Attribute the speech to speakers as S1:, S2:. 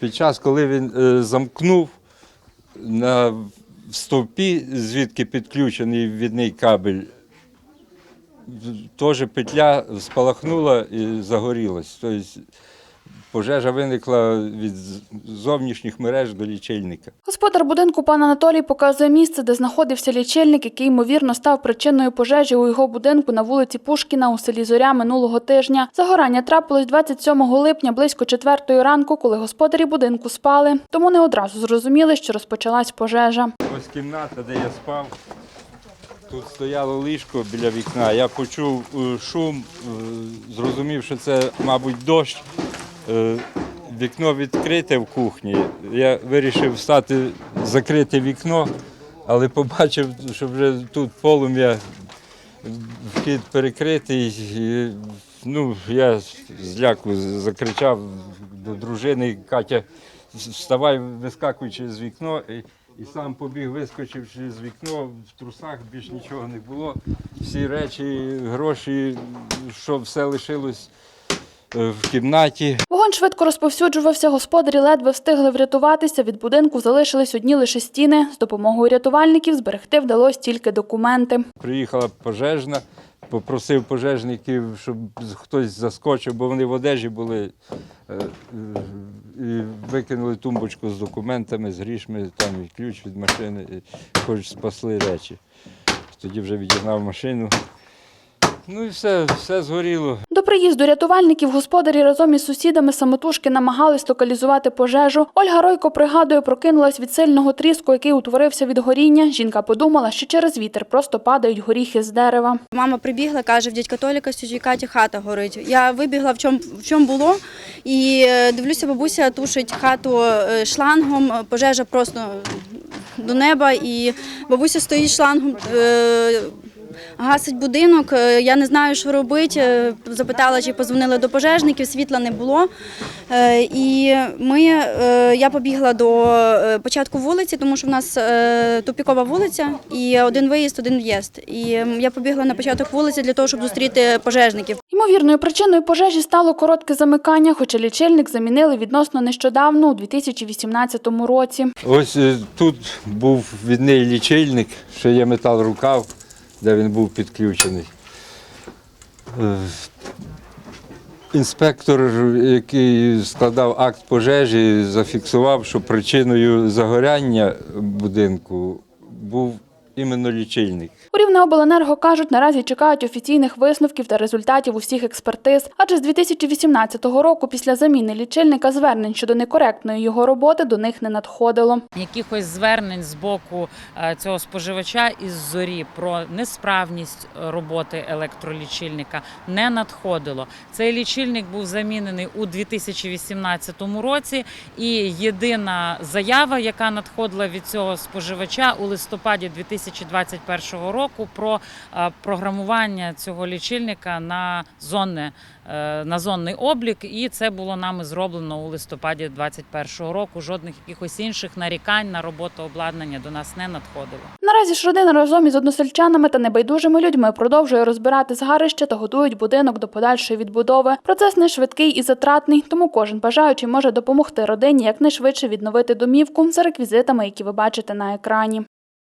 S1: Під час, коли він е, замкнув на стовпі, звідки підключений відний кабель, теж петля спалахнула і загорілась. Тобто пожежа виникла від зовнішніх мереж до лічильника.
S2: Господар будинку пан Анатолій показує місце, де знаходився лічильник, який ймовірно став причиною пожежі у його будинку на вулиці Пушкіна у селі Зоря минулого тижня. Загорання трапилось 27 липня близько 4 ранку, коли господарі будинку спали. Тому не одразу зрозуміли, що розпочалась пожежа.
S1: Ось кімната, де я спав. Тут стояло ліжко біля вікна. Я почув е, шум, е, зрозумів, що це, мабуть, дощ. Е, Вікно відкрите в кухні. Я вирішив встати, закрити вікно, але побачив, що вже тут полум'я, вхід перекритий. І, ну, я зляку закричав до дружини Катя, вставай, вискакуй через вікно. І, сам побіг, вискочив через вікно, в трусах більш нічого не було. Всі речі, гроші, що все лишилось в кімнаті.
S2: Вогонь швидко розповсюджувався. Господарі ледве встигли врятуватися. Від будинку залишились одні лише стіни. З допомогою рятувальників зберегти вдалося тільки документи.
S1: Приїхала пожежна, попросив пожежників, щоб хтось заскочив, бо вони в одежі були. е, е, І викинули тумбочку з документами, з грішми, там і ключ від машини, і хоч спасли речі. Тоді вже відігнав машину. Ну і все, все згоріло.
S2: До приїзду рятувальників господарі разом із сусідами самотужки намагались локалізувати пожежу. Ольга Ройко пригадує, прокинулась від сильного тріску, який утворився від горіння. Жінка подумала, що через вітер просто падають горіхи з дерева.
S3: Мама прибігла, каже, в дядька Толіка з Каті хата горить. Я вибігла в чому в чому було, і е, дивлюся, бабуся тушить хату е, шлангом, пожежа просто до неба, і бабуся стоїть шлангом. Гасить будинок, Е, я не знаю, що робити. Е, Запитала, чи позвонили до пожежників, світла не було. Е, І ми, я побігла до початку вулиці, тому що в нас тупікова вулиця і один виїзд, один в'їзд. І я побігла на початок вулиці для того, щоб зустріти пожежників.
S2: Ймовірною причиною пожежі стало коротке замикання, хоча лічильник замінили відносно нещодавно, у 2018 році.
S1: Ось тут був відний лічильник, ще є метал рукав, де він був підключений. Е, Інспектор, який складав акт пожежі, зафіксував, що причиною загоряння будинку був іменно лічильник.
S2: У Рівнеобленерго кажуть, наразі чекають офіційних висновків та результатів усіх експертиз. Адже з 2018 року, після заміни лічильника, звернень щодо некоректної його роботи до них не надходило.
S4: якихось звернень з боку е, цього споживача із зорі про несправність е, роботи електролічильника не надходило. Цей лічильник був замінений у 2018 році, і єдина заява, яка надходила від цього споживача у листопаді 2021 року, про е, програмування цього лічильника на зонне е, на зонний облік, і це було нами зроблено у листопаді 2021 року. Жодних якихось інших нарікань на роботу обладнання до нас не надходило.
S2: Наразі ж родина разом із односельчанами та небайдужими людьми продовжує розбирати згарище та готують будинок до подальшої відбудови. Процес не швидкий і затратний, тому кожен бажаючий може допомогти родині якнайшвидше відновити домівку за реквізитами, які ви бачите на екрані.